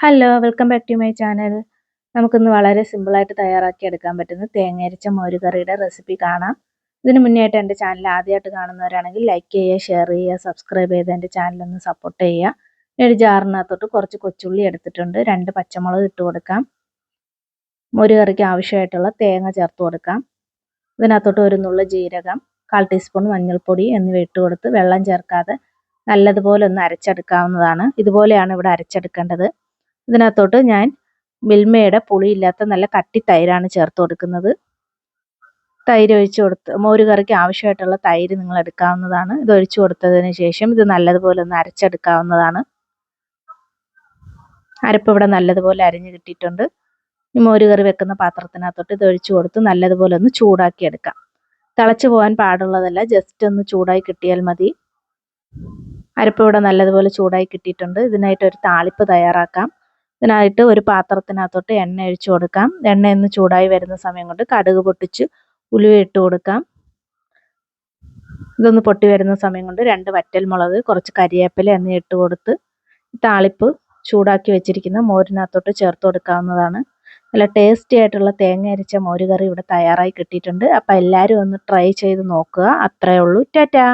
Hello welcome back to my channel നമുക്കിന്ന് വളരെ സിമ്പിളായിട്ട് തയ്യാറാക്കി എടുക്കാൻ പറ്റുന്ന തേങ്ങയരച്ച മോരുകറിയുടെ റെസിപ്പി കാണാം. ഇതിന് മുന്നേ ആയിട്ട് എന്റെ ചാനൽ ആദ്യമായിട്ട് കാണുന്നവരാണെങ്കിൽ ലൈക്ക് ചെയ്യുക ഷെയർ ചെയ്യുക സബ്സ്ക്രൈബ് ചെയ്ത് എന്റെ ചാനലൊന്ന് സപ്പോർട്ട് ചെയ്യുക. ഒരു ജാറിനകത്തോട്ട് കുറച്ച് കൊച്ചുള്ളി എടുത്തിട്ടുണ്ട്. രണ്ട് പച്ചമുളക് ഇട്ട് കൊടുക്കാം. മോരുകറിക്ക് ആവശ്യമായിട്ടുള്ള തേങ്ങ ചേർത്ത് കൊടുക്കാം. ഇതിനകത്തോട്ട് ഒരു നുള്ള ജീരകം കാൽ ടീസ്പൂൺ മഞ്ഞൾപ്പൊടി എന്നിവ ഇട്ട് കൊടുത്ത് വെള്ളം ചേർക്കാതെ നല്ലതുപോലെ ഒന്ന് അരച്ചെടുക്കാവുന്നതാണ്. ഇതുപോലെയാണ് ഇവിടെ അരച്ചെടുക്കേണ്ടത്. ഇതിനകത്തോട്ട് ഞാൻ മിൽമയുടെ പുളിയില്ലാത്ത നല്ല കട്ടി തൈരാണ് ചേർത്ത് കൊടുക്കുന്നത്. തൈര് ഒഴിച്ച് കൊടുത്ത് മോര് കറിക്ക് ആവശ്യമായിട്ടുള്ള തൈര് നിങ്ങൾ എടുക്കാവുന്നതാണ്. ഇത് ഒഴിച്ചു കൊടുത്തതിന് ശേഷം ഇത് നല്ലതുപോലെ ഒന്ന് അരച്ചെടുക്കാവുന്നതാണ്. അരപ്പ് ഇവിടെ നല്ലതുപോലെ അരിഞ്ഞ് കിട്ടിയിട്ടുണ്ട്. ഈ മോര് കറി വെക്കുന്ന പാത്രത്തിനകത്തോട്ട് ഇത് ഒഴിച്ചു കൊടുത്ത് നല്ലതുപോലെ ഒന്ന് ചൂടാക്കി എടുക്കാം. തിളച്ചു പോകാൻ പാടുള്ളതല്ല ജസ്റ്റ് ഒന്ന് ചൂടായി കിട്ടിയാൽ മതി. അരപ്പ് ഇവിടെ നല്ലതുപോലെ ചൂടായി കിട്ടിയിട്ടുണ്ട്. ഇതിനായിട്ട് ഒരു താളിപ്പ് തയ്യാറാക്കാം. ഇതിനായിട്ട് ഒരു പാത്രത്തിനകത്തോട്ട് എണ്ണ ഒഴിച്ചു കൊടുക്കാം. എണ്ണ ഒന്ന് ചൂടായി വരുന്ന സമയം കൊണ്ട് കടുക് പൊട്ടിച്ച് ഉലുവ ഇട്ട് കൊടുക്കാം. ഇതൊന്ന് പൊട്ടി വരുന്ന സമയം കൊണ്ട് രണ്ട് വറ്റൽ മുളക് കുറച്ച് കരിയേപ്പില എന്നിവ ഇട്ട് കൊടുത്ത് താളിപ്പ് ചൂടാക്കി വെച്ചിരിക്കുന്ന മോരിനകത്തോട്ട് ചേർത്ത് കൊടുക്കാവുന്നതാണ്. നല്ല ടേസ്റ്റി ആയിട്ടുള്ള തേങ്ങ അരച്ച മോരുകറി ഇവിടെ തയ്യാറായി കിട്ടിയിട്ടുണ്ട്. അപ്പോൾ എല്ലാവരും ഒന്ന് ട്രൈ ചെയ്ത് നോക്കുക. അത്രയേ ഉള്ളൂ. ടാറ്റാ!